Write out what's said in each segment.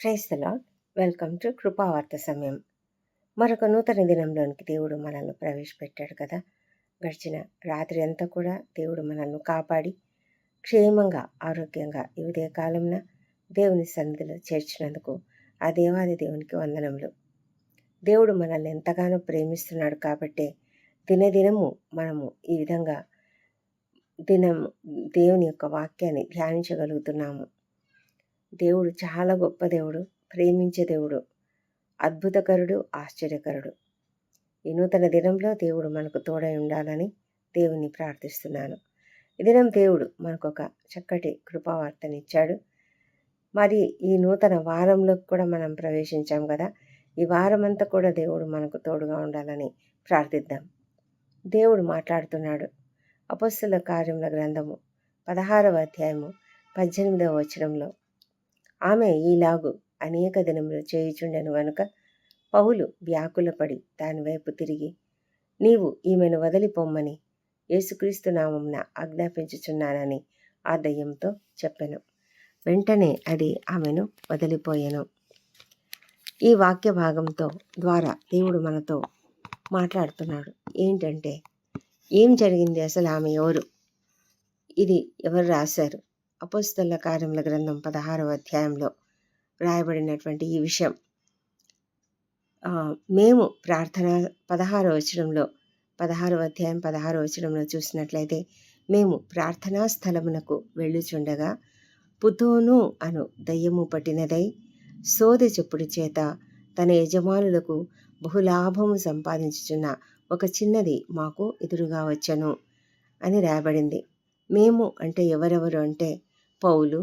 Praise the Lord welcome to కృపావార్త సమయం. మరొక నూతన దినంలోనికి దేవుడు మనల్ని ప్రవేశపెట్టాడు కదా. గడిచిన రాత్రి అంతా కూడా దేవుడు మనల్ని కాపాడి క్షేమంగా ఆరోగ్యంగా ఈ ఉదయ కాలంలో దేవుని సన్నిధిలో చేర్చినందుకు ఆ దేవాది దేవునికి వందనములు. దేవుడు మనల్ని ఎంతగానో ప్రేమిస్తున్నాడు కాబట్టే దినదినము మనము ఈ విధంగా దినం దేవుని యొక్క వాక్యాన్ని ధ్యానించగలుగుతున్నాము. దేవుడు చాలా గొప్ప దేవుడు ప్రేమించే దేవుడు అద్భుతకరుడు ఆశ్చర్యకరుడు. ఈ నూతన దినంలో దేవుడు మనకు తోడై ఉండాలని దేవుని ప్రార్థిస్తున్నాను. ఈ దినం దేవుడు మనకు ఒక చక్కటి కృపావార్తనిచ్చాడు. మరి ఈ నూతన వారంలో కూడా మనం ప్రవేశించాం కదా ఈ వారమంతా కూడా దేవుడు మనకు తోడుగా ఉండాలని ప్రార్థిద్దాం. దేవుడు మాట్లాడుతున్నాడు. అపస్సుల కార్యముల గ్రంథము పదహారవ అధ్యాయము పద్దెనిమిదవ వచనంలో ఆమె ఈలాగు అనేక దినములు చేయుచుండెను గనుక పౌలు వ్యాకులపడి దాని వైపు తిరిగి నీవు ఈమెను వదిలిపోమ్మని యేసుక్రీస్తు నామంన ఆజ్ఞాపించుచున్నానని ఆ దయ్యంతో చెప్పెను. వెంటనే అది ఆమెను వదిలిపోయాను. ఈ వాక్య భాగంతో ద్వారా దేవుడు మనతో మాట్లాడుతున్నాడు. ఏంటంటే ఏం జరిగింది అసలు ఆమె ఎవరు? ఇది ఎవరు రాశారు? అపోస్తల కార్యముల గ్రంథం పదహారవ అధ్యాయంలో రాయబడినటువంటి ఈ విషయం. మేము ప్రార్థన పదహారవ వచనంలో పదహారవ అధ్యాయం పదహారవ వచనంలో చూసినట్లయితే మేము ప్రార్థనా స్థలమునకు వెళ్ళుచుండగా పుతోను అను దయ్యము పట్టినదై సోదె చెప్పుడు చేత తన యజమానులకు బహులాభము సంపాదించుచున్న ఒక చిన్నది మాకు ఎదురుగా వచ్చను అని రాయబడింది. మేము అంటే ఎవరెవరు అంటే పౌలు.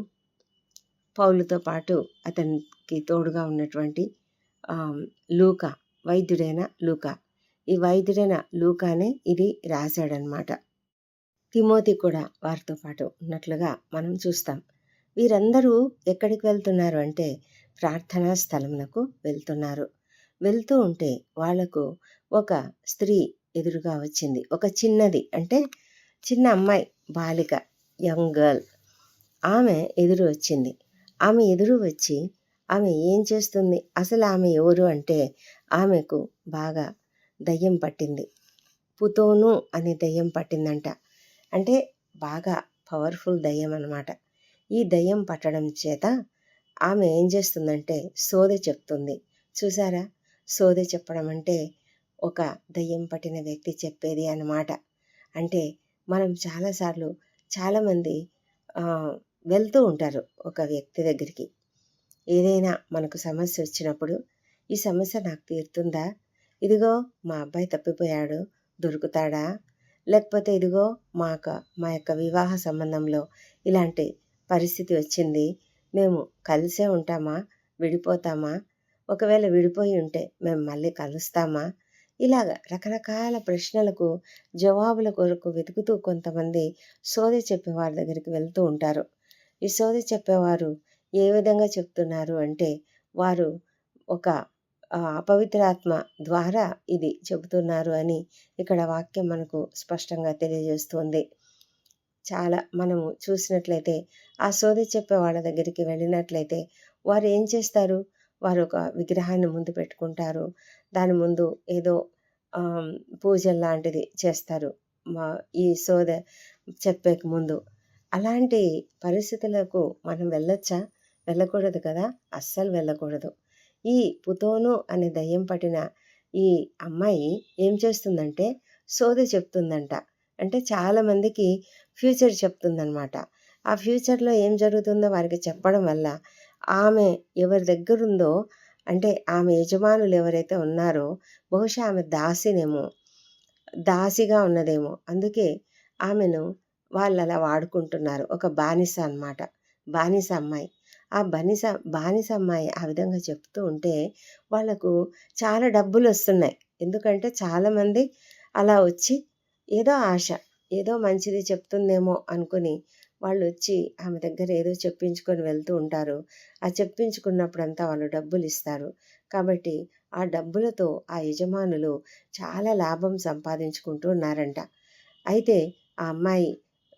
పౌలుతో పాటు అతనికి తోడుగా ఉన్నటువంటి లూక వైద్యుడైన లూక. ఈ వైద్యుడైన లూకానే ఇది రాశాడనమాట తిమోతి కూడా వారితో పాటు ఉన్నట్లుగా మనం చూస్తాం. వీరందరూ ఎక్కడికి వెళ్తున్నారు అంటే ప్రార్థనా స్థలమునకు వెళ్తున్నారు. వెళ్తూ ఉంటే వాళ్ళకు ఒక స్త్రీ ఎదురుగా వచ్చింది. ఒక చిన్నది అంటే చిన్న అమ్మాయి బాలిక యంగ్ గర్ల్. ఆమె ఎదురు వచ్చింది. ఆమె ఎదురు వచ్చి ఆమె ఏం చేస్తుంది? అసలు ఆమె ఎవరు? అంటే ఆమెకు బాగా దయ్యం పట్టింది. పుతోను అనే దయ్యం పట్టిందంట. అంటే బాగా పవర్ఫుల్ దయ్యం అనమాట ఈ దయ్యం పట్టడం చేత ఆమె ఏం చేస్తుందంటే సోదె చెప్తుంది. చూసారా? సోదె చెప్పడం అంటే ఒక దయ్యం పట్టిన వ్యక్తి చెప్పేది అన్నమాట. అంటే మనం చాలాసార్లు చాలామంది వెళ్తూ ఉంటారు ఒక వ్యక్తి దగ్గరికి. ఏదైనా మనకు సమస్య వచ్చినప్పుడు ఈ సమస్య నాకు తీరుతుందా? ఇదిగో మా అబ్బాయి తప్పిపోయాడు దొరుకుతాడా? లేకపోతే ఇదిగో మా మా యొక్క వివాహ సంబంధంలో ఇలాంటి పరిస్థితి వచ్చింది మేము కలిసే ఉంటామా? విడిపోతామా? ఒకవేళ విడిపోయి ఉంటే మేము మళ్ళీ కలుస్తామా? ఇలాగ రకరకాల ప్రశ్నలకు జవాబుల కొరకు వెతుకుతూ కొంతమంది సోది చెప్పేవారి దగ్గరికి వెళ్తూ ఉంటారు. ఈ సోది చెప్పేవారు ఏ విధంగా చెప్తున్నారు అంటే వారు ఒక అపవిత్రాత్మ ద్వారా ఇది చెబుతున్నారు అని ఇక్కడ వాక్యం మనకు స్పష్టంగా తెలియజేస్తుంది. చాలా మనము చూసినట్లయితే ఆ సోది చెప్పే వాళ్ళ దగ్గరికి వెళ్ళినట్లయితే వారు ఏం చేస్తారు? వారు ఒక విగ్రహాన్ని ముందు పెట్టుకుంటారు. దాని ముందు ఏదో పూజలు లాంటిది చేస్తారు. మా ఈ సోద చెప్పేక ముందు. అలాంటి పరిస్థితులకు మనం వెళ్ళొచ్చా? వెళ్ళకూడదు కదా? అస్సలు వెళ్ళకూడదు. ఈ పుతోను అనే దయ్యం పట్టిన ఈ అమ్మాయి ఏం చేస్తుందంటే సోద చెప్తుందంట. అంటే చాలామందికి ఫ్యూచర్ చెప్తుందనమాట ఆ ఫ్యూచర్లో ఏం జరుగుతుందో వారికి చెప్పడం వల్ల ఆమె ఎవరి దగ్గరుందో అంటే ఆమె యజమానులు ఎవరైతే ఉన్నారో బహుశా ఆమె దాసినేమో దాసిగా ఉన్నదేమో. అందుకే ఆమెను వాళ్ళు అలా వాడుకుంటున్నారు. ఒక బానిస అనమాట బానిస అమ్మాయి. ఆ బానిస బానిస అమ్మాయి ఆ విధంగా చెప్తూ ఉంటే వాళ్ళకు చాలా డబ్బులు వస్తున్నాయి. ఎందుకంటే చాలామంది అలా వచ్చి ఏదో ఆశ ఏదో మంచిది చెప్తుందేమో అనుకుని వాళ్ళు వచ్చి ఆమె దగ్గర ఏదో చెప్పించుకొని వెళ్తూ ఉంటారు. ఆ చెప్పించుకున్నప్పుడంతా వాళ్ళు డబ్బులు ఇస్తారు కాబట్టి ఆ డబ్బులతో ఆ యజమానులు చాలా లాభం సంపాదించుకుంటూ ఉన్నారంట. అయితే ఆ అమ్మాయి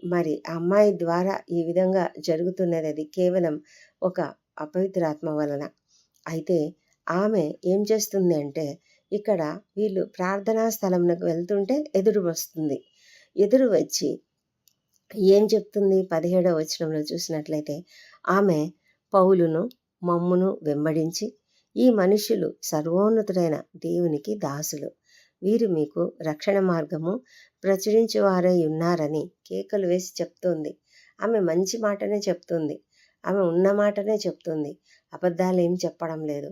మరి ఆ అమ్మాయి ద్వారా ఈ విధంగా జరుగుతున్నది అది కేవలం ఒక అపవిత్రాత్మ వలన. అయితే ఆమె ఏం చేస్తుంది అంటే ఇక్కడ వీళ్ళు ప్రార్థనా స్థలంలోకి వెళ్తుంటే ఎదురు వస్తుంది. ఎదురు వచ్చి ఏం చెప్తుంది? పదిహేడవ వచనంలో చూసినట్లయితే ఆమె పౌలును మమ్మును వెంబడించి ఈ మనుషులు సర్వోన్నతుడైన దేవునికి దాసులు. వీరు మీకు రక్షణ మార్గము ప్రచురించేవారై ఉన్నారని కేకలు వేసి చెప్తుంది. ఆమె మంచి మాటనే చెప్తుంది. ఆమె ఉన్న మాటనే చెప్తుంది. అబద్ధాలు ఏం చెప్పడం లేదు.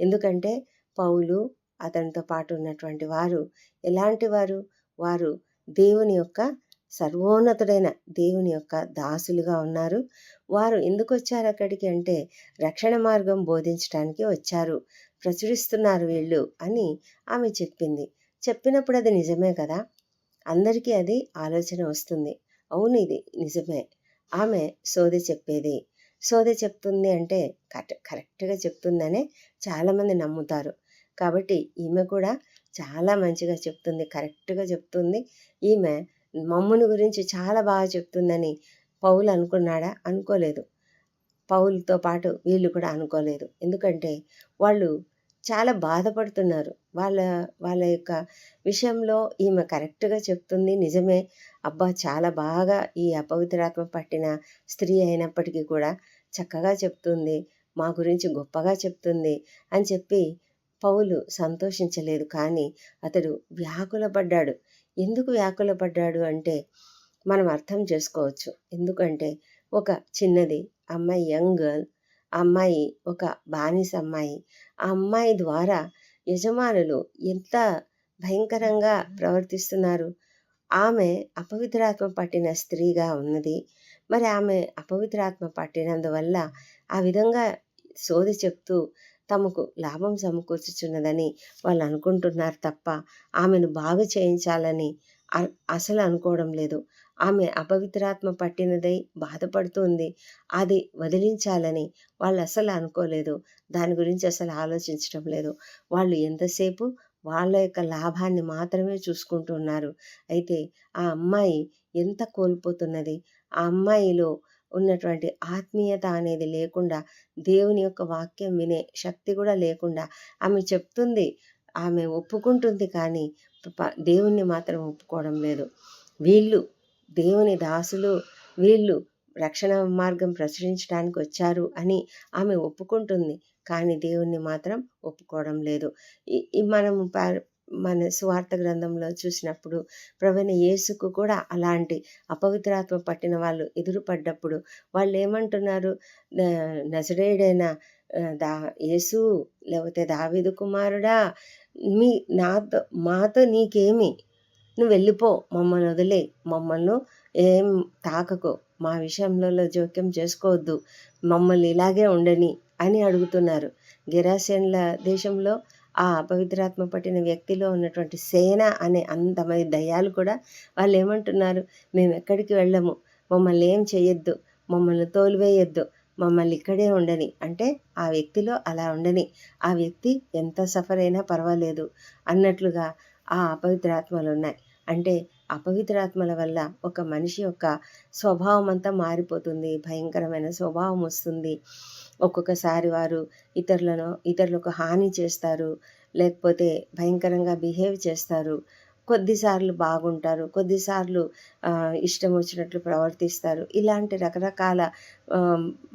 ఎందుకంటే పౌలు అతనితో పాటు ఉన్నటువంటి వారు ఎలాంటి వారు? వారు దేవుని యొక్క సర్వోన్నతుడైన దేవుని యొక్క దాసులుగా ఉన్నారు. వారు ఎందుకు వచ్చారు అక్కడికి అంటే రక్షణ మార్గం బోధించడానికి వచ్చారు. ప్రచురిస్తున్నారు వీళ్ళు అని ఆమె చెప్పింది. చెప్పినప్పుడు అది నిజమే కదా? అందరికీ అది ఆలోచన వస్తుంది. అవును ఇది నిజమే. ఆమె సోది చెప్పేది. సోది చెప్తుంది అంటే కరెక్ట్ కరెక్ట్గా చెప్తుందనే చాలామంది నమ్ముతారు. కాబట్టి ఈమె కూడా చాలా మంచిగా చెప్తుంది కరెక్ట్గా చెప్తుంది. ఈమె మమ్ముని గురించి చాలా బాగా చెప్తుందని పౌలు అనుకున్నాడా? అనుకోలేదు. పౌలతో పాటు వీళ్ళు కూడా అనుకోలేదు. ఎందుకంటే వాళ్ళు చాలా బాధపడుతున్నారు. వాళ్ళ వాళ్ళ యొక్క విషయంలో ఈమె కరెక్ట్గా చెప్తుంది. నిజమే. అబ్బా చాలా బాగా ఈ అపవిత్రాత్మ పట్టిన స్త్రీ అయినప్పటికీ కూడా చక్కగా చెప్తుంది. మా గురించి గొప్పగా చెప్తుంది అని చెప్పి పౌలు సంతోషించలేదు. కానీ అతడు వ్యాకులపడ్డాడు. ఎందుకు వ్యాకులపడ్డాడు అంటే మనం అర్థం చేసుకోవచ్చు. ఎందుకంటే ఒక చిన్నది అమ్మాయి యంగ్ గర్ల్ ఆ అమ్మాయి ఒక బానిస అమ్మాయి ఆ అమ్మాయి ద్వారా యజమానులు ఎంత భయంకరంగా ప్రవర్తిస్తున్నారు. ఆమె అపవిత్రాత్మ పట్టిన స్త్రీగా ఉన్నది. మరి ఆమె అపవిత్రాత్మ పట్టినందువల్ల ఆ విధంగా సోది చెప్తూ తమకు లాభం సమకూర్చుచున్నదని వాళ్ళు అనుకుంటున్నారు తప్ప ఆమెను బాగు చేయించాలని అసలు అనుకోవడం లేదు. ఆమె అపవిత్రాత్మ పట్టినదై బాధపడుతుంది. అది వదిలించాలని వాళ్ళు అసలు అనుకోలేదు. దాని గురించి అసలు ఆలోచించడం లేదు. వాళ్ళు ఎంతసేపు వాళ్ళ యొక్క లాభాన్ని మాత్రమే చూసుకుంటున్నారు. అయితే ఆ అమ్మాయి ఎంత కోల్పోతున్నది? ఆ అమ్మాయిలో ఉన్నటువంటి ఆత్మీయత అనేది లేకుండా దేవుని యొక్క వాక్యం వినే శక్తి కూడా లేకుండా ఆమె చెప్తుంది ఆమె ఒప్పుకుంటుంది కానీ దేవుణ్ణి మాత్రం ఒప్పుకోవడం లేదు. వీళ్ళు దేవుని దాసులు వీళ్ళు రక్షణ మార్గం ప్రచురించడానికి వచ్చారు అని ఆమె ఒప్పుకుంటుంది కానీ దేవుణ్ణి మాత్రం ఒప్పుకోవడం లేదు. మనం మన సువార్త గ్రంథంలో చూసినప్పుడు ప్రవీణ యేసుకు కూడా అలాంటి అపవిత్రాత్మ పట్టిన వాళ్ళు ఎదురుపడ్డప్పుడు వాళ్ళు ఏమంటున్నారు నజరేడైన దా యేసు లేకపోతే దావిదు కుమారుడా మీ నాతో మాతో నీకేమి? నువ్వు వెళ్ళిపో మమ్మల్ని వదిలే మమ్మల్ని ఏం తాకకు మా విషయంలో జోక్యం చేసుకోవద్దు మమ్మల్ని ఇలాగే ఉండని అని అడుగుతున్నారు. గిరాసేన్ల దేశంలో ఆ అపవిత్రాత్మ పట్టిన వ్యక్తిలో ఉన్నటువంటి సేన అనే అంతమంది దయ్యాలు కూడా వాళ్ళు ఏమంటున్నారు మేము ఎక్కడికి వెళ్ళము. మమ్మల్ని ఏం చేయొద్దు మమ్మల్ని తోలివేయొద్దు. మమ్మల్ని ఇక్కడే ఉండని. అంటే ఆ వ్యక్తిలో అలా ఉండని. ఆ వ్యక్తి ఎంత సఫర్ అయినా పర్వాలేదు అన్నట్లుగా ఆ అపవిత్రాత్మలు ఉన్నాయి. అంటే అపవిత్రాత్మల వల్ల ఒక మనిషి యొక్క స్వభావం అంతా మారిపోతుంది. భయంకరమైన స్వభావం వస్తుంది. ఒక్కొక్కసారి వారు ఇతరులను ఇతరులకు హాని చేస్తారు లేకపోతే భయంకరంగా బిహేవ్ చేస్తారు. కొద్దిసార్లు బాగుంటారు కొద్దిసార్లు ఇష్టం వచ్చినట్లు ప్రవర్తిస్తారు. ఇలాంటి రకరకాల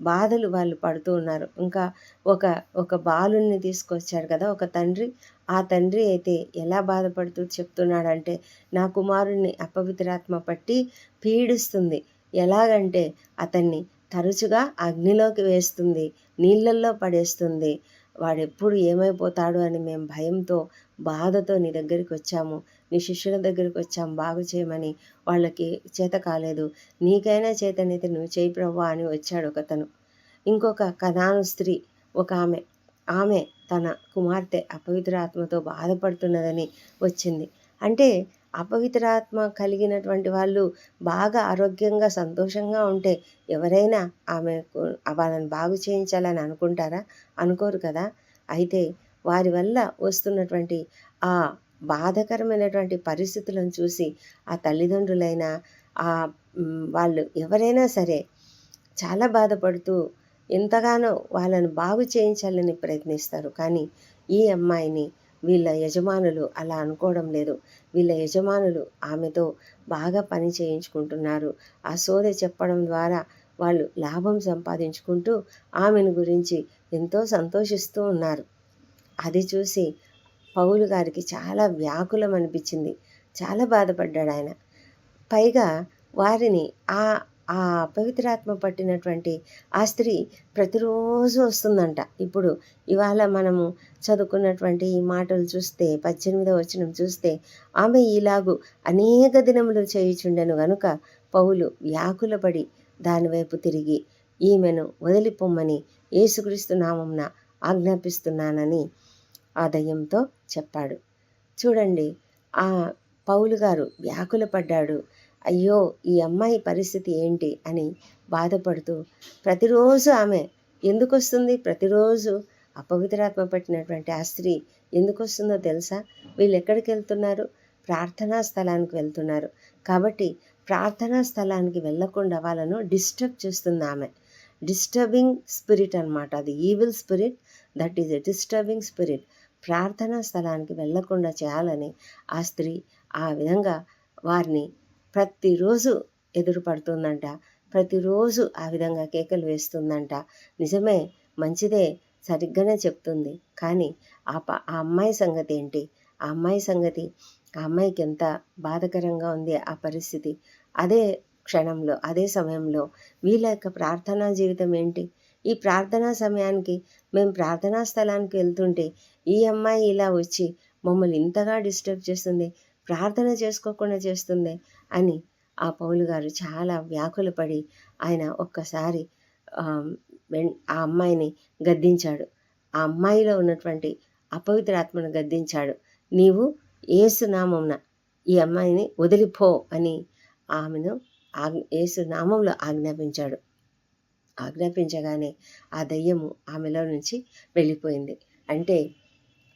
బాధలు వాళ్ళు పడుతూ ఉన్నారు. ఇంకా ఒక ఒక బాలుని తీసుకొచ్చాడు కదా ఒక తండ్రి. ఆ తండ్రి అయితే ఎలా బాధపడుతూ చెప్తున్నాడంటే నా కుమారుణ్ణి అపవిత్రాత్మ పట్టి పీడిస్తుంది. ఎలాగంటే అతన్ని తరచుగా అగ్నిలోకి వేస్తుంది నీళ్ళల్లో పడేస్తుంది. వాడెప్పుడు ఏమైపోతాడు అని మేము భయంతో బాధతో నీ దగ్గరికి వచ్చాము. నీ శిష్యుల దగ్గరికి వచ్చాము బాగు చేయమని. వాళ్ళకి చేత కాలేదు. నీకైనా చేతనైతే నువ్వు చేయి ప్రవ్వా అని వచ్చాడు ఒకతను. ఇంకొక కథాను స్త్రీ ఒక ఆమె. ఆమె తన కుమార్తె అపవిత్ర ఆత్మతో బాధపడుతున్నదని వచ్చింది. అంటే అపవిత్రాత్మ కలిగినటువంటి వాళ్ళు బాగా ఆరోగ్యంగా సంతోషంగా ఉంటే ఎవరైనా ఆమె వాళ్ళని బాగు చేయించాలని అనుకుంటారా? అనుకోరు కదా. అయితే వారి వల్ల వస్తున్నటువంటి ఆ బాధకరమైనటువంటి పరిస్థితులను చూసి ఆ తల్లిదండ్రులైన ఆ వాళ్ళు ఎవరైనా సరే చాలా బాధపడుతూ ఎంతగానో వాళ్ళని బాగు చేయించాలని ప్రయత్నిస్తారు. కానీ ఈ అమ్మాయిని వీళ్ళ యజమానులు అలా అనుకోవడం లేదు. వీళ్ళ యజమానులు ఆమెతో బాగా పని చేయించుకుంటున్నారు. ఆ సోదె చెప్పడం ద్వారా వాళ్ళు లాభం సంపాదించుకుంటూ ఆమెను గురించి ఎంతో సంతోషిస్తూ ఉన్నారు. అది చూసి పౌలు గారికి చాలా వ్యాకులం అనిపించింది. చాలా బాధపడ్డాడు ఆయన. పైగా వారిని ఆ ఆ పవిత్రాత్మ పట్టినటువంటి ఆ స్త్రీ ప్రతిరోజు వస్తుందంట. ఇప్పుడు ఇవాళ మనము చదువుకున్నటువంటి ఈ మాటలు చూస్తే పద్దెనిమిదవ వచనం చూస్తే ఆమె ఇలాగు అనేక దినములు చేయుచుండెను గనుక పౌలు వ్యాకులపడి దానివైపు తిరిగి ఈమెను వదిలిపోమ్మని యేసుక్రీస్తు నామంన ఆజ్ఞాపిస్తున్నానని ఆ దయ్యంతో చెప్పాడు. చూడండి ఆ పౌలు గారు వ్యాకులపడ్డాడు. అయ్యో ఈ అమ్మాయి పరిస్థితి ఏంటి? అని బాధపడుతూ ప్రతిరోజు ఆమె ఎందుకు వస్తుంది ప్రతిరోజు అపవిత్రాత్మ పట్టినటువంటి ఆ స్త్రీ ఎందుకు వస్తుందో తెలుసా? వీళ్ళు ఎక్కడికి వెళ్తున్నారు? ప్రార్థనా స్థలానికి వెళ్తున్నారు. కాబట్టి ప్రార్థనా స్థలానికి వెళ్ళకుండా వాళ్ళను డిస్టర్బ్ చేస్తుంది ఆమె. డిస్టర్బింగ్ స్పిరిట్ అనమాట అది. Evil spirit that is a disturbing spirit. ప్రార్థనా స్థలానికి వెళ్ళకుండా చేయాలని ఆ స్త్రీ ఆ విధంగా వారిని ప్రతిరోజు ఎదురుపడుతుందంట ప్రతిరోజు ఆ విధంగా కేకలు వేస్తుందంట. నిజమే మంచిదే సరిగ్గానే చెప్తుంది. కానీ ఆ ప ఆ అమ్మాయి సంగతి ఏంటి? ఆ అమ్మాయి సంగతి ఆ అమ్మాయికి ఎంత బాధకరంగా ఉంది ఆ పరిస్థితి? అదే క్షణంలో అదే సమయంలో వీళ్ళ యొక్క ప్రార్థనా జీవితం ఏంటి? ఈ ప్రార్థనా సమయానికి మేము ప్రార్థనా స్థలానికి వెళ్తుంటే ఈ అమ్మాయి ఇలా వచ్చి మమ్మల్ని ఇంతగా డిస్టర్బ్ చేస్తుంది ప్రార్థన చేసుకోకుండా చేస్తుంది అని ఆ పౌలు గారు చాలా వ్యాకులపడి ఆయన ఒక్కసారి ఆ అమ్మాయిని గద్దించాడు. ఆ అమ్మాయిలో ఉన్నటువంటి అపవిత్ర ఆత్మను గద్దించాడు. నీవు ఏసునామంన ఈ అమ్మాయిని వదిలిపో అని ఆమెను ఏసు నామంలో ఆజ్ఞాపించాడు. ఆజ్ఞాపించగానే ఆ దయ్యము ఆమెలో నుంచి వెళ్ళిపోయింది. అంటే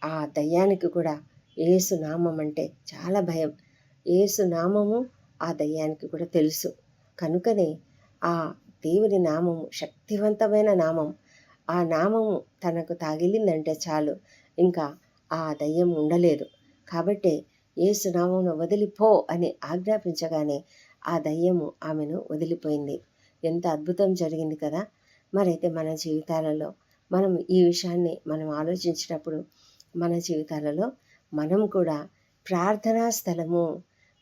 ఆ దయ్యానికి కూడా ఏసు నామం అంటే చాలా భయం. ఏసు నామము ఆ దయ్యానికి కూడా తెలుసు. కనుకనే ఆ దేవుని నామము శక్తివంతమైన నామం. ఆ నామము తనకు తాగిలిందంటే చాలు. ఇంకా ఆ దయ్యం ఉండలేదు. కాబట్టి ఏసు నామమును వదిలిపో అని ఆజ్ఞాపించగానే ఆ దయ్యము ఆమెను వదిలిపోయింది. ఎంత అద్భుతం జరిగింది కదా! మరైతే మన జీవితాలలో మనం ఈ విషయాన్ని మనం ఆలోచించినప్పుడు మన జీవితాలలో మనం కూడా ప్రార్థనా స్థలము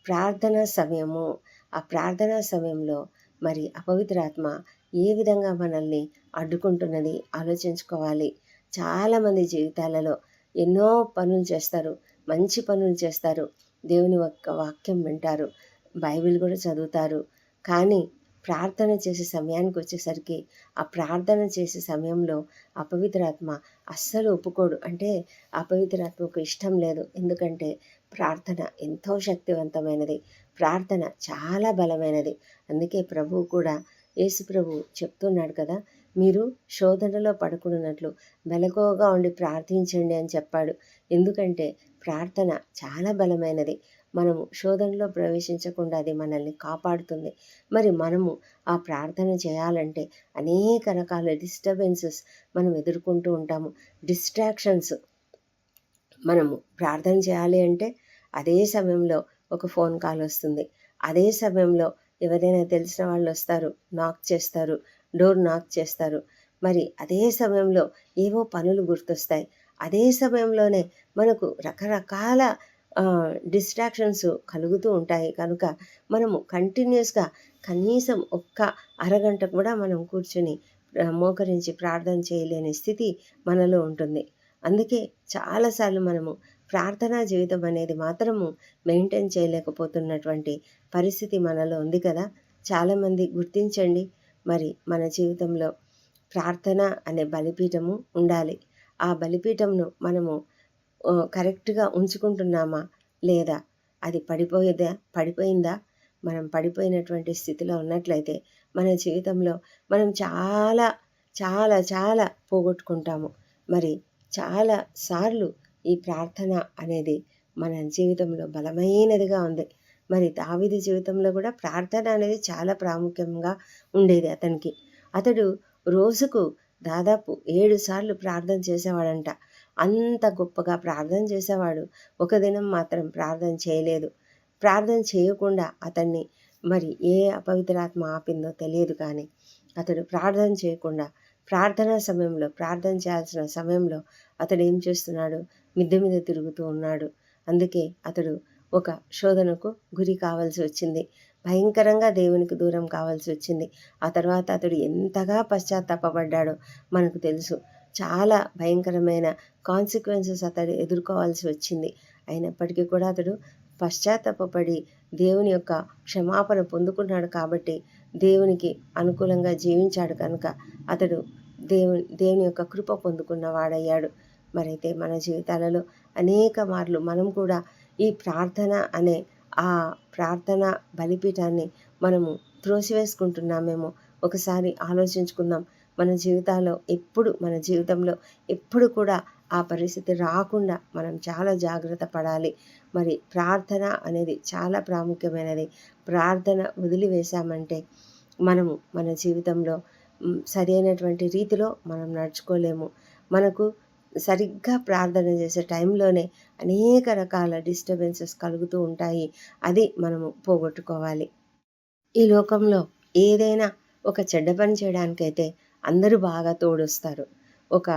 ప్రార్థనా సమయము ఆ ప్రార్థనా సమయంలో మరి అపవిత్రాత్మ ఏ విధంగా మనల్ని అడ్డుకుంటున్నది ఆలోచించుకోవాలి. చాలామంది జీవితాలలో ఎన్నో పనులు చేస్తారు. మంచి పనులు చేస్తారు. దేవుని యొక్క వాక్యం వింటారు. బైబిల్ కూడా చదువుతారు. కానీ ప్రార్థన చేసే సమయానికి వచ్చేసరికి ఆ ప్రార్థన చేసే సమయంలో అపవిత్రాత్మ అస్సలు ఒప్పుకోడు. అంటే అపవిత్రాత్మకు ఇష్టం లేదు. ఎందుకంటే ప్రార్థన ఎంతో శక్తివంతమైనది. ప్రార్థన చాలా బలమైనది. అందుకే ప్రభువు కూడా యేసు ప్రభు చెప్తున్నాడు కదా మీరు శోధనలో పడుకున్నట్లు మెలకువగా ఉండి ప్రార్థించండి అని చెప్పాడు. ఎందుకంటే ప్రార్థన చాలా బలమైనది. మనము శోధనలో ప్రవేశించకుండా అది మనల్ని కాపాడుతుంది. మరి మనము ఆ ప్రార్థన చేయాలంటే అనేక రకాల డిస్టర్బెన్సెస్ మనం ఎదుర్కొంటూ ఉంటాము. డిస్ట్రాక్షన్స్ మనము ప్రార్థన చేయాలి అంటే అదే సమయంలో ఒక ఫోన్ కాల్ వస్తుంది. అదే సమయంలో ఎవరైనా తెలిసిన వాళ్ళు వస్తారు నాక్ చేస్తారు డోర్ నాక్ చేస్తారు. మరి అదే సమయంలో ఏవో పనులు గుర్తొస్తాయి. అదే సమయంలోనే మనకు రకరకాల డిస్ట్రాక్షన్స్ కలుగుతూ ఉంటాయి. కనుక మనము కంటిన్యూస్గా కనీసం ఒక్క అరగంట కూడా మనం కూర్చొని మోకరించి ప్రార్థన చేయలేని స్థితి మనలో ఉంటుంది. అందుకే చాలాసార్లు మనము ప్రార్థనా జీవితం అనేది మాత్రము మెయింటైన్ చేయలేకపోతున్నటువంటి పరిస్థితి మనలో ఉంది కదా. చాలామంది గుర్తించండి మరి మన జీవితంలో ప్రార్థన అనే బలిపీఠము ఉండాలి. ఆ బలిపీఠంను మనము కరెక్ట్గా ఉంచుకుంటున్నామా? లేదా? అది పడిపోయేదా? పడిపోయిందా? మనం పడిపోయినటువంటి స్థితిలో ఉన్నట్లయితే మన జీవితంలో మనం చాలా చాలా చాలా పోగొట్టుకుంటాము. మరి చాలా సార్లు ఈ ప్రార్థన అనేది మన జీవితంలో బలమైనదిగా ఉంది. మరి దావిది జీవితంలో కూడా ప్రార్థన అనేది చాలా ప్రాముఖ్యంగా ఉండేది అతనికి. అతడు రోజుకు దాదాపు ఏడు సార్లు ప్రార్థన చేసేవాడంట. అంత గొప్పగా ప్రార్థన చేసేవాడు. ఒక దినం మాత్రం ప్రార్థన చేయలేదు. ప్రార్థన చేయకుండా అతన్ని మరి ఏ అపవిత్రాత్మ ఆపిందో తెలియదు కానీ అతడు ప్రార్థన చేయకుండా ప్రార్థనా సమయంలో ప్రార్థన చేయాల్సిన సమయంలో అతడు ఏం చేస్తున్నాడు? మిద్దె మీద తిరుగుతూ ఉన్నాడు. అందుకే అతడు ఒక శోధనకు గురి కావాల్సి వచ్చింది. భయంకరంగా దేవునికి దూరం కావాల్సి వచ్చింది. ఆ తర్వాత అతడు ఎంతగా పశ్చాత్తాపడ్డాడో మనకు తెలుసు. చాలా భయంకరమైన కాన్సిక్వెన్సెస్ అతడు ఎదుర్కోవాల్సి వచ్చింది. అయినప్పటికీ కూడా అతడు పశ్చాత్తాపడి దేవుని యొక్క క్షమాపణ పొందుకున్నాడు కాబట్టి దేవునికి అనుకూలంగా జీవించాడు కనుక అతడు దేవుని దేవుని యొక్క కృప పొందుకున్న వాడయ్యాడు. మరైతే మన జీవితాలలో అనేక మార్లు మనం కూడా ఈ ప్రార్థన అనే ఆ ప్రార్థన బలిపీఠాన్ని మనము త్రోసివేసుకుంటున్నామేమో ఒకసారి ఆలోచించుకుందాం. మన జీవితాల్లో ఎప్పుడు మన జీవితంలో ఎప్పుడు కూడా ఆ పరిస్థితి రాకుండా మనం చాలా జాగ్రత్త పడాలి. మరి ప్రార్థన అనేది చాలా ప్రాముఖ్యమైనది. ప్రార్థన వదిలివేశామంటే మనము మన జీవితంలో సరైనటువంటి రీతిలో మనం నడుచుకోలేము. మనకు సరిగ్గా ప్రార్థన చేసే టైంలోనే అనేక రకాల డిస్టర్బెన్సెస్ కలుగుతూ ఉంటాయి. అది మనము పోగొట్టుకోవాలి. ఈ లోకంలో ఏదైనా ఒక చెడ్డ పని చేయడానికైతే అందరూ బాగా తోడొస్తారు. ఒక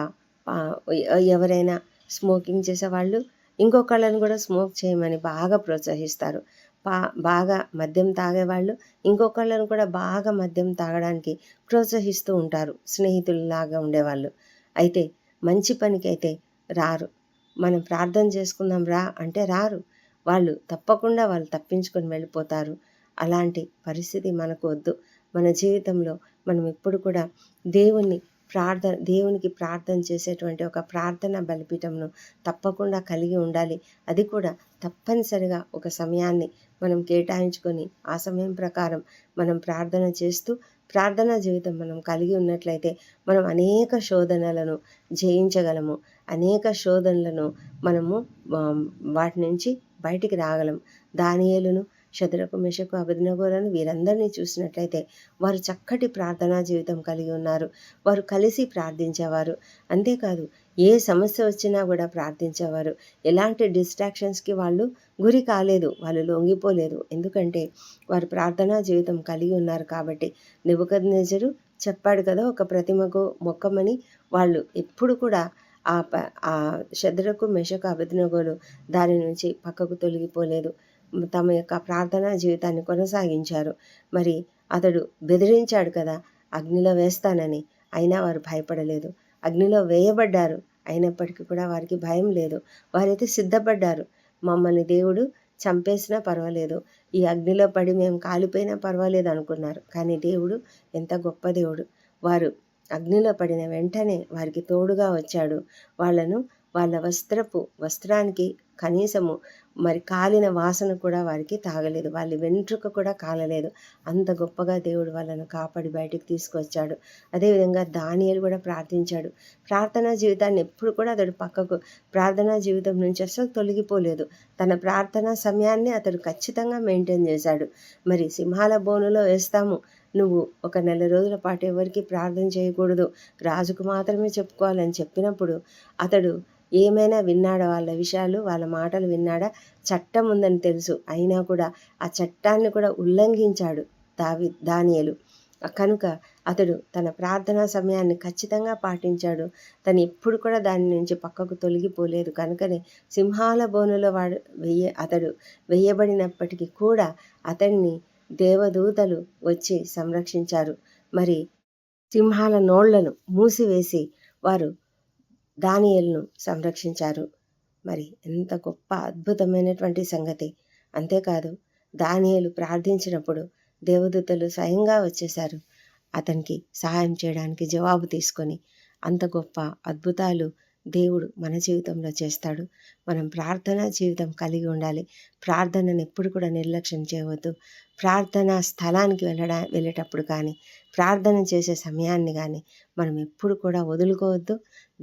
ఎవరైనా స్మోకింగ్ చేసేవాళ్ళు ఇంకొకళ్ళని కూడా స్మోక్ చేయమని బాగా ప్రోత్సహిస్తారు. బా బాగా మద్యం తాగేవాళ్ళు. ఇంకొకళ్ళను కూడా బాగా మద్యం తాగడానికి ప్రోత్సహిస్తూ ఉంటారు. స్నేహితుల్లాగా ఉండేవాళ్ళు. అయితే మంచి పనికైతే రారు. మనం ప్రార్థన చేసుకుందాం రా అంటే రారు. వాళ్ళు తప్పకుండా వాళ్ళు తప్పించుకొని వెళ్ళిపోతారు. అలాంటి పరిస్థితి మనకు వద్దు. మన జీవితంలో మనం ఎప్పుడు కూడా దేవుణ్ణి ప్రార్థన దేవునికి ప్రార్థన చేసేటువంటి ఒక ప్రార్థన బలిపీఠంను తప్పకుండా కలిగి ఉండాలి. అది కూడా తప్పనిసరిగా ఒక సమయాన్ని మనం కేటాయించుకొని ఆ సమయం ప్రకారం మనం ప్రార్థన చేస్తూ ప్రార్థనా జీవితం మనం కలిగి ఉన్నట్లయితే మనం అనేక శోధనలను జయించగలము. అనేక శోధనలను మనము వాటి నుంచి బయటికి రాగలం. దానియేలును శత్రుకు మిషకు అభినగోలను వీరందరినీ చూసినట్లయితే వారు చక్కటి ప్రార్థనా జీవితం కలిగి ఉన్నారు. వారు కలిసి ప్రార్థించేవారు. అంతేకాదు ఏ సమస్య వచ్చినా కూడా ప్రార్థించేవారు. ఎలాంటి డిస్ట్రాక్షన్స్కి వాళ్ళు గురి కాలేదు వాళ్ళు లొంగిపోలేదు. ఎందుకంటే వారు ప్రార్థనా జీవితం కలిగి ఉన్నారు కాబట్టి నిబుకద్నెజరు చెప్పాడు కదా ఒక ప్రతిమకు మొక్కమని వాళ్ళు ఎప్పుడు కూడా ఆ ఆ శద్రకు మెషకు అభిజ్ఞగోలు దాని నుంచి పక్కకు తొలగిపోలేదు. తమ యొక్క ప్రార్థనా జీవితాన్ని కొనసాగించారు. మరి అతడు బెదిరించాడు కదా అగ్నిలో వేస్తానని. అయినా వారు భయపడలేదు. అగ్నిలో వేయబడ్డారు. అయినప్పటికీ కూడా వారికి భయం లేదు. వారైతే సిద్ధపడ్డారు. మమ్మల్ని దేవుడు చంపేసినా పర్వాలేదు. ఈ అగ్నిలో పడి మేము కాలిపోయినా పర్వాలేదు అనుకున్నారు. కానీ దేవుడు ఎంత గొప్ప దేవుడు. వారు అగ్నిలో పడిన వెంటనే వారికి తోడుగా వచ్చాడు. వాళ్ళను వాళ్ళ వస్త్రపు వస్త్రానికి కనీసము మరి కాలిన వాసన కూడా వారికి తాగలేదు. వాళ్ళ వెంట్రుక కూడా కాలలేదు. అంత గొప్పగా దేవుడు వాళ్ళను కాపాడి బయటికి తీసుకొచ్చాడు. అదేవిధంగా దానియలు కూడా ప్రార్థించాడు. ప్రార్థనా జీవితాన్ని ఎప్పుడు కూడా అతడు పక్కకు ప్రార్థనా జీవితం నుంచి అసలు తొలగిపోలేదు. తన ప్రార్థనా సమయాన్ని అతడు ఖచ్చితంగా మెయింటైన్ చేశాడు. మరి సింహాల బోనులో వేస్తాము. నువ్వు ఒక నెల రోజుల పాటు ఎవరికి ప్రార్థన చేయకూడదు. రాజుకు మాత్రమే చెప్పుకోవాలని చెప్పినప్పుడు అతడు ఏమైనా విన్నాడా వాళ్ళ విషయాలు వాళ్ళ మాటలు విన్నాడా? చట్టం ఉందని తెలుసు. అయినా కూడా ఆ చట్టాన్ని కూడా ఉల్లంఘించాడు దావి దానియలు. కనుక అతడు తన ప్రార్థనా సమయాన్ని ఖచ్చితంగా పాటించాడు. తను ఎప్పుడు కూడా దాని నుంచి పక్కకు తొలగిపోలేదు. కనుకనే సింహాల బోనులో వాడు వెయ్య అతడు వెయ్యబడినప్పటికీ కూడా అతన్ని దేవదూతలు వచ్చి సంరక్షించారు. మరి సింహాల నోళ్ళను మూసివేసి వారు దానియల్ను సంరక్షించారు. మరి ఎంత గొప్ప అద్భుతమైనటువంటి సంగతి. అంతేకాదు దానియలు ప్రార్థించినప్పుడు దేవదూతలు స్వయంగా వచ్చేశారు. అతనికి సహాయం చేయడానికి జవాబు తీసుకొని అంత గొప్ప అద్భుతాలు దేవుడు మన జీవితంలో చేస్తాడు. మనం ప్రార్థనా జీవితం కలిగి ఉండాలి. ప్రార్థనను ఎప్పుడు కూడా నిర్లక్ష్యం చేయవద్దు. ప్రార్థనా స్థలానికి వెళ్ళడా వెళ్ళేటప్పుడు కానీ ప్రార్థన చేసే సమయాన్ని కానీ మనం ఎప్పుడు కూడా వదులుకోవద్దు.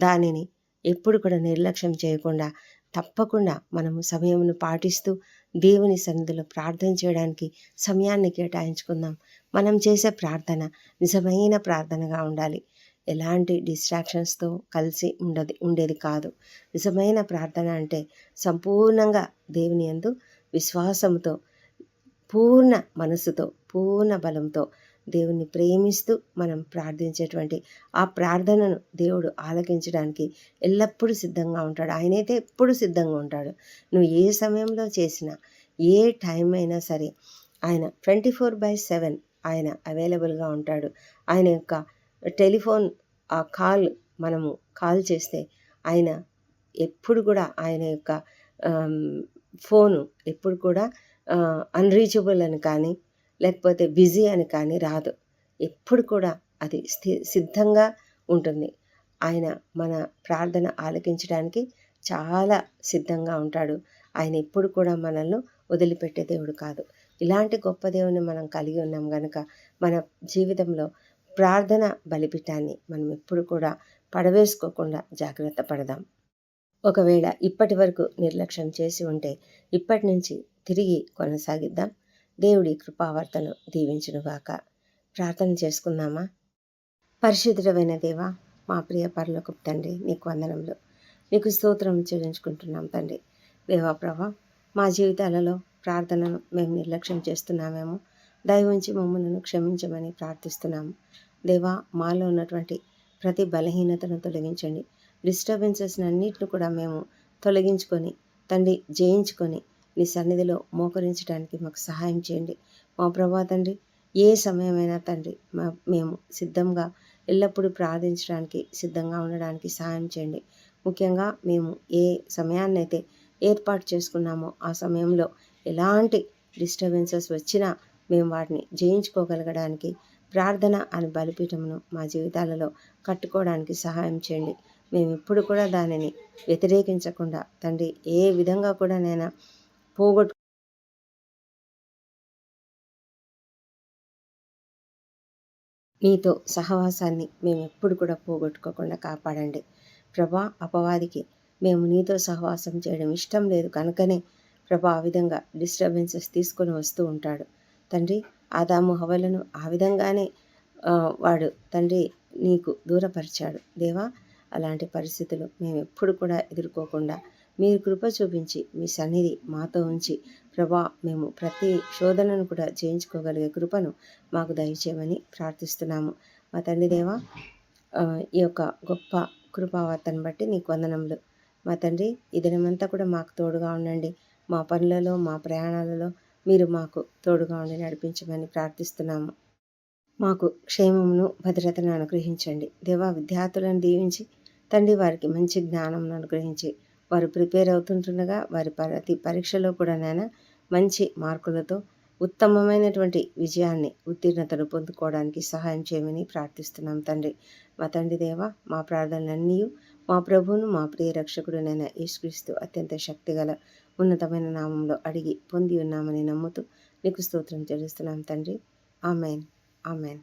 దానిని ఎప్పుడు కూడా నిర్లక్ష్యం చేయకుండా తప్పకుండా మనము సమయమును పాటిస్తూ దేవుని సన్నిధిలో ప్రార్థన చేయడానికి సమయాన్ని కేటాయించుకుందాం. మనం చేసే ప్రార్థన నిజమైన ప్రార్థనగా ఉండాలి. ఎలాంటి డిస్ట్రాక్షన్స్తో కలిసి ఉండదు ఉండేది కాదు. నిజమైన ప్రార్థన అంటే సంపూర్ణంగా దేవుని యందు విశ్వాసంతో పూర్ణ మనసుతో పూర్ణ బలంతో దేవుణ్ణి ప్రేమిస్తూ మనం ప్రార్థించేటువంటి ఆ ప్రార్థనను దేవుడు ఆలకించడానికి ఎల్లప్పుడూ సిద్ధంగా ఉంటాడు. ఆయనైతే ఎప్పుడు సిద్ధంగా ఉంటాడు. నువ్వు ఏ సమయంలో చేసినా ఏ టైం అయినా సరే ఆయన ట్వంటీ ఫోర్ బై సెవెన్ ఆయన అవైలబుల్గా ఉంటాడు. ఆయన యొక్క టెలిఫోన్ ఆ కాల్ మనము కాల్ చేస్తే ఆయన ఎప్పుడు కూడా ఆయన యొక్క ఫోను ఎప్పుడు కూడా అన్రీచబుల్ అని కానీ లేకపోతే బిజీ అని కానీ రాదు. ఎప్పుడు కూడా అది స్థి సిద్ధంగా ఉంటుంది. ఆయన మన ప్రార్థన ఆలకించడానికి చాలా సిద్ధంగా ఉంటాడు. ఆయన ఎప్పుడు కూడా మనల్ని వదిలిపెట్టే దేవుడు కాదు. ఇలాంటి గొప్ప దేవుని మనం కలిగి ఉన్నాం కనుక మన జీవితంలో ప్రార్థన బలిపీఠాన్ని మనం ఎప్పుడు కూడా పడవేసుకోకుండా జాగ్రత్త పడదాం. ఒకవేళ ఇప్పటి వరకు నిర్లక్ష్యం చేసి ఉంటే ఇప్పటి నుంచి తిరిగి కొనసాగిద్దాం. దేవుడి కృపావర్తను దీవించునుగాక. ప్రార్థన చేసుకుందామా? పరిశుద్ధుడమైన దేవ మా ప్రియ పర్లకు తండ్రి నీకు వందనంలో నీకు స్తోత్రం చెల్లించుకుంటున్నాం తండ్రి. దేవా ప్రభా మా జీవితాలలో ప్రార్థనను మేము నిర్లక్ష్యం చేస్తున్నామేమో. దయవుంచి మమ్మల్ని క్షమించమని ప్రార్థిస్తున్నాము. దేవా మాలో ఉన్నటువంటి ప్రతి బలహీనతను తొలగించండి. డిస్టర్బెన్సెస్ అన్నిటిని కూడా మేము తొలగించుకొని తండ్రి జయించుకొని నీ సన్నిధిలో మోకరించడానికి మాకు సహాయం చేయండి. మా ప్రభా తండ్రి ఏ సమయమైనా తండ్రి మా మేము సిద్ధంగా ఎల్లప్పుడూ ప్రార్థించడానికి సిద్ధంగా ఉండడానికి సహాయం చేయండి. ముఖ్యంగా మేము ఏ సమయాన్నైతే ఏర్పాటు చేసుకున్నామో ఆ సమయంలో ఎలాంటి డిస్టర్బెన్సెస్ వచ్చినా మేము వాటిని జయించుకోగలగడానికి ప్రార్థన అని బలిపీఠమును మా జీవితాలలో కట్టుకోవడానికి సహాయం చేయండి. మేము ఎప్పుడు కూడా దానిని వ్యతిరేకించకుండా తండ్రి ఏ విధంగా కూడా నేను పోగొట్టు నీతో సహవాసాన్ని మేము ఎప్పుడు కూడా పోగొట్టుకోకుండా కాపాడండి. ప్రభా అపవాదికి మేము నీతో సహవాసం చేయడం ఇష్టం లేదు. కనుకనే ప్రభా ఆ విధంగా డిస్టర్బెన్సెస్ తీసుకొని వస్తూ ఉంటాడు. తండ్రి ఆదాము హవలను ఆ విధంగానే వాడు తండ్రి నీకు దూరపరిచాడు. దేవా అలాంటి పరిస్థితులు మేము ఎప్పుడు కూడా ఎదుర్కోకుండా మీరు కృప చూపించి మీ సన్నిధి మాతో ఉంచి ప్రభా మేము ప్రతి శోధనను కూడా జయించుకోగలిగే కృపను మాకు దయచేయమని ప్రార్థిస్తున్నాము. మా తండ్రి దేవా ఈ యొక్క గొప్ప కృపావార్తను బట్టి నీకు వందనములు. మా తండ్రి ఈ దినమంతా కూడా మాకు తోడుగా ఉండండి. మా పనులలో మా ప్రయాణాలలో మీరు మాకు తోడుగా ఉండి నడిపించమని ప్రార్థిస్తున్నాము. మాకు క్షేమమును భద్రతను అనుగ్రహించండి. దేవా విద్యార్థులను దీవించి తండ్రి వారికి మంచి జ్ఞానం అనుగ్రహించి వారు ప్రిపేర్ అవుతుంటుండగా వారి ప్రతి పరీక్షలో కూడా నేను మంచి మార్కులతో ఉత్తమమైనటువంటి విజయాన్ని ఉత్తీర్ణతను పొందుకోవడానికి సహాయం చేయమని ప్రార్థిస్తున్నాం తండ్రి. మా తండ్రి దేవ మా ప్రార్థనలన్నీ మా ప్రభువును మా ప్రియ రక్షకుడు నేను యేసుక్రీస్తు అత్యంత శక్తిగల ఉన్నతమైన నామంలో అడిగి పొంది ఉన్నామని నమ్ముతూ నీకు స్తోత్రం చెల్లిస్తున్నాం తండ్రి. ఆమెన్. ఆమెన్.